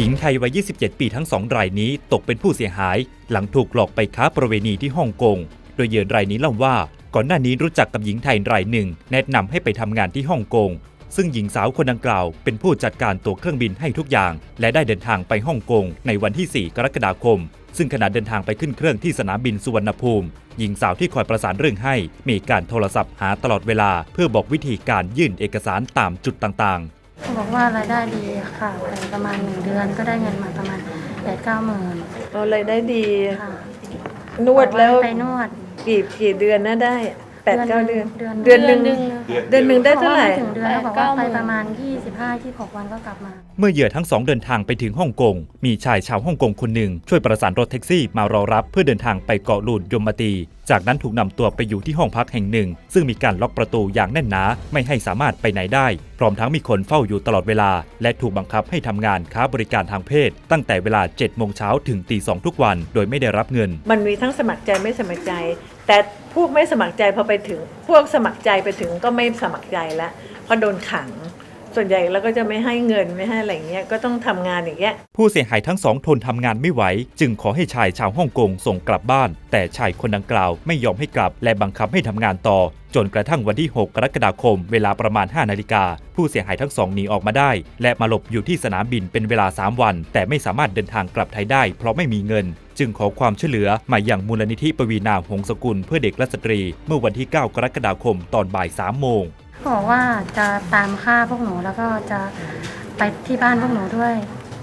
หญิงไทยวัย 27 ปีทั้งสองรายนี้ตกเป็นผู้เสียหาย หลังถูกหลอกไปค้าประเวณีที่ฮ่องกง โดยเหยื่อรายนี้เล่าว่า ก่อนหน้านี้รู้จักกับหญิงไทยรายหนึ่ง แนะนำให้ไปทำงานที่ฮ่องกง ซึ่งหญิงสาวคนดังกล่าว เป็นผู้จัดการตั๋วเครื่องบินให้ทุกอย่าง และได้เดินทางไปฮ่องกงในวันที่ 4 กรกฎาคม ซึ่งขณะเดินทางไปขึ้นเครื่องที่สนามบินสุวรรณภูมิ หญิงสาวที่คอยประสานเรื่องให้ มีการโทรศัพท์หาตลอดเวลา เพื่อบอกวิธีการยื่นเอกสารตามจุดต่างๆ เขาบอกว่ารายได้ดีค่ะไปประมาณหนึ่งเดือนก็ได้เงินมาประมาณแปดเก้าหมื่นเอารายได้ดี ค่ะนวดแล้วไปนวดกี่กี่เดือนนะได้แปดเก้าเดือน เดือนเดือนหนึ่งเดือนเดือนหนึ่งได้เท่าไหร่ขบอกว่ม่ถึงเดือนแล้วบอกว่าไปประมาณ 25 26 วันก็กลับมา เมื่อเหยื่อทั้งสองเดินทางไปถึงฮ่องกง มีชายชาวฮ่องกงคนหนึ่งช่วยประสานรถแท็กซี่มารอรับเพื่อเดินทางไปเกาะลูนยมตี จากนั้นถูกนำตัวไปอยู่ที่ห้องพักแห่งหนึ่ง ซึ่งมีการล็อกประตูอย่างแน่นหนาไม่ให้สามารถไปไหนได้ พร้อมทั้งมีคนเฝ้าอยู่ตลอดเวลา และถูกบังคับให้ทำงานค้าบริการทางเพศ ตั้งแต่เวลา7โมงเช้าถึงตีสองทุกวัน โดยไม่ได้รับเงิน มันมีทั้งสมัครใจไม่สมัครใจ แต่พวกไม่สมัครใจพอไปถึง พวกสมัครใจไปถึงก็ไม่สมัครใจแล้วเพราะโดนขัง ส่วนใหญ่แล้วก็จะไม่ให้เงินไม่ให้อะไรเงี้ยก็ต้องทำงานอย่างเงี้ยผู้เสียหายทั้งสองทนทำงานไม่ไหว จึงขอให้ชายชาวฮ่องกงส่งกลับบ้าน แต่ชายคนดังกล่าวไม่ยอมให้กลับ และบังคับให้ทำงานต่อ จนกระทั่งวันที่ 6 กรกฎาคม เวลาประมาณ 5 นาฬิกา ผู้เสียหายทั้งสองหนีออกมาได้ และมาหลบอยู่ที่สนามบินเป็นเวลา 3 วัน แต่ไม่สามารถเดินทางกลับไทยได้ เพราะไม่มีเงิน จึงขอความช่วยเหลือมาอย่างมูลนิธิปวีนาหงสกุลเพื่อเด็กและสตรี เมื่อวันที่ 9 กรกฎาคมตอนบ่าย3โมง บอกว่าจะตามฆ่าพวกหนูแล้วก็จะไปที่บ้านพวกหนูด้วย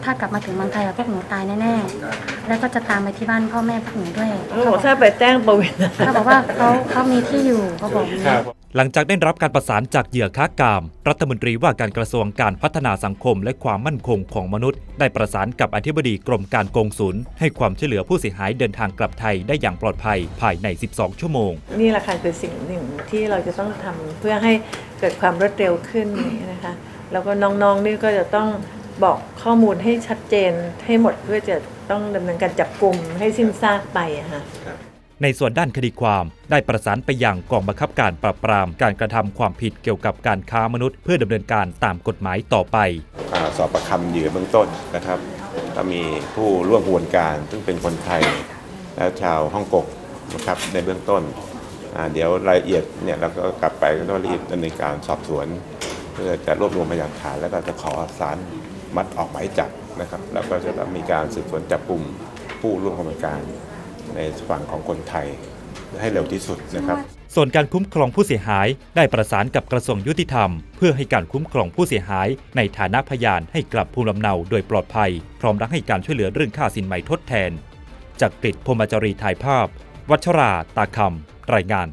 ถ้ากลับมาถึงเมืองไทยอะพวกหนูตายแน่ๆแล้วก็จะตามไปที่บ้านพ่อแม่พวกหนูด้วย เขาบอกถ้าไปแจ้งประวินเขาบอกว่าเขาเขามีที่อยู่เขาบอกอย่างนี้ หลังจากได้รับการประสานจากเหยื่อค้ากาม รัฐมนตรีว่าการกระทรวงการพัฒนาสังคมและความมั่นคงของมนุษย์ ได้ประสานกับอธิบดีกรมการกงสุลให้ความช่วยเหลือผู้เสียหายเดินทางกลับไทยได้อย่างปลอดภัยภายใน 12 ชั่วโมง นี่แหละค่ะคือสิ่งหนึ่งที่เราจะต้องทำเพื่อให้เกิดความรวดเร็วขึ้นนี่นะคะ แล้วก็น้องๆนี่ก็จะต้องบอกข้อมูลให้ชัดเจนให้หมดเพื่อจะต้องดำเนินการจับกลุ่มให้สิ้นซากไปอะค่ะ ในส่วนด้านคดีความ ได้ประสานไปยังกองบังคับการปราบปรามการกระทำความผิดเกี่ยวกับการค้ามนุษย์ เพื่อดำเนินการตามกฎหมายต่อไปอสอบประคำเหยื่อเบื้องต้นนะครับก็มีผู้ร่วมขบวนการ ซึ่งเป็นคนไทย และชาวฮ่องกงนะครับในเบื้องต้น เดี๋ยวรายละเอียดเนี่ยเราก็กลับไปก็ต้องรีบดำเนินการสอบสวน เพื่อจะรวบรวมพยานฐาน แล้วก็จะขอสารมัดออกหมายจับนะครับ แล้วก็จะมีการสืบสวนจับกลุ่มผู้ร่วมขบวนการ ในฝั่งของคนไทยให้เร็วที่สุดนะครับ ส่วนการคุ้มครองผู้เสียหายได้ประสานกับกระทรวงยุติธรรม เพื่อให้การคุ้มครองผู้เสียหายในฐานะพยานให้กลับภูมิลำเนาโดยปลอดภัย พร้อมทั้งให้การช่วยเหลือเรื่องค่าสินไหมทดแทน จากกริดพมจรีถ่ายภาพ วัชราตาคำรายงาน